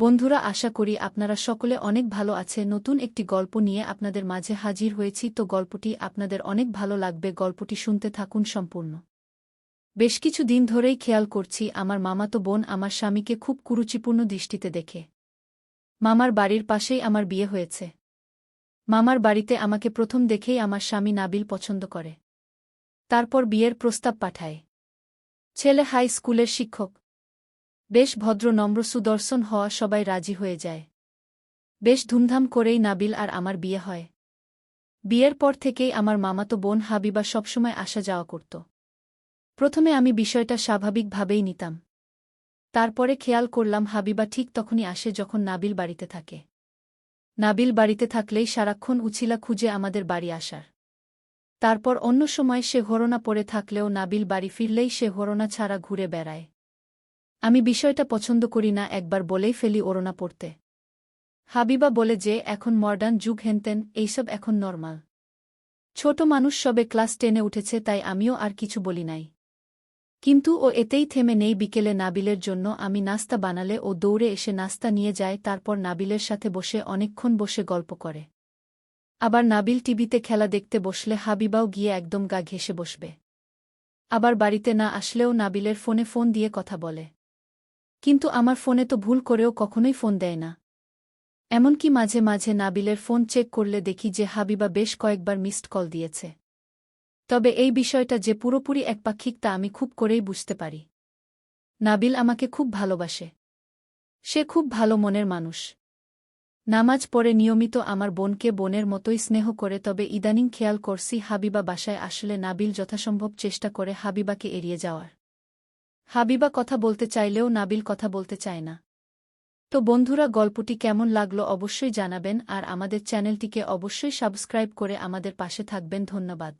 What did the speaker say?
বন্ধুরা, আশা করি আপনারা সকলে অনেক ভালো আছে নতুন একটি গল্প নিয়ে আপনাদের মাঝে হাজির হয়েছি। তো গল্পটি আপনাদের অনেক ভালো লাগবে। গল্পটি শুনতে থাকুন সম্পূর্ণ। বেশ কিছু দিন ধরেই খেয়াল করছি, আমার মামাতো বোন আমার স্বামীকে খুব কুরুচিপূর্ণ দৃষ্টিতে দেখে। মামার বাড়ির পাশেই আমার বিয়ে হয়েছে। মামার বাড়িতে আমাকে প্রথম দেখেই আমার স্বামী নাবিল পছন্দ করে। তারপর বিয়ের প্রস্তাব পাঠায়। ছেলে হাই স্কুলের শিক্ষক। বেশ ভদ্র নম্র সুদর্শন হওয়া সবাই রাজি হয়ে যায়। বেশ ধুমধাম করেই নাবিল আর আমার বিয়ে হয়। বিয়ের পর থেকেই আমার মামাতো বোন হাবিবা সবসময় আসা যাওয়া করত। প্রথমে আমি বিষয়টা স্বাভাবিকভাবেই নিতাম। তারপরে খেয়াল করলাম হাবিবা ঠিক তখনই আসে যখন নাবিল বাড়িতে থাকে। নাবিল বাড়িতে থাকলেই সারাক্ষণ উছিলা খুঁজে আমাদের বাড়ি আসার। তারপর অন্য সময় সে হরণা পড়ে থাকলেও নাবিল বাড়ি ফিরলেই সে হরণা ছাড়া ঘুরে বেড়ায়। আমি বিষয়টা পছন্দ করি না, একবার বলেই ফেলি ওরনা পড়তে। হাবিবা বলে যে, এখন মডার্ন যুগ হেনতেন, এইসব এখন নর্মাল। ছোট মানুষ সবে ক্লাস টেনে উঠেছে, তাই আমিও আর কিছু বলি নাই। কিন্তু ও এতেই থেমে নেই বিকেলে নাবিলের জন্য, আমি নাস্তা বানালে ও দৌড়ে এসে নাস্তা নিয়ে যায়, তারপর নাবিলের সাথে বসে অনেকক্ষণ বসে গল্প করে। আবার নাবিল টিভিতে খেলা দেখতে বসলে হাবিবাও গিয়ে একদম গা ঘেসে বসবে। আবার বাড়িতে না আসলেও নাবিলের ফোনে ফোন দিয়ে কথা বলে। কিন্তু আমার ফোনে তো ভুল করেও কখনোই ফোন দেয় না। এমনকি মাঝে মাঝে নাবিলের ফোন চেক করলে দেখি যে হাবিবা বেশ কয়েকবার মিসড কল দিয়েছে। তবে এই বিষয়টা যে পুরোপুরি একপাক্ষিক তা আমি খুব করেই বুঝতে পারি। নাবিল আমাকে খুব ভালোবাসে। সে খুব ভালো মনের মানুষ। নামাজ পড়ে নিয়মিত আমার বোনকে বোনের মতোই স্নেহ করে তবে ইদানিং খেয়াল করছি হাবিবা বাসায় আসলে নাবিল যথাসম্ভব চেষ্টা করে হাবিবাকে এড়িয়ে যাওয়ার। হাবিবা কথা বলতে চাইলেও নাবিল কথা বলতে চায় না। তো বন্ধুরা, গল্পটি কেমন লাগল অবশ্যই জানাবেন আর আমাদের চ্যানেলটিকে অবশ্যই সাবস্ক্রাইব করে আমাদের পাশে থাকবেন। ধন্যবাদ।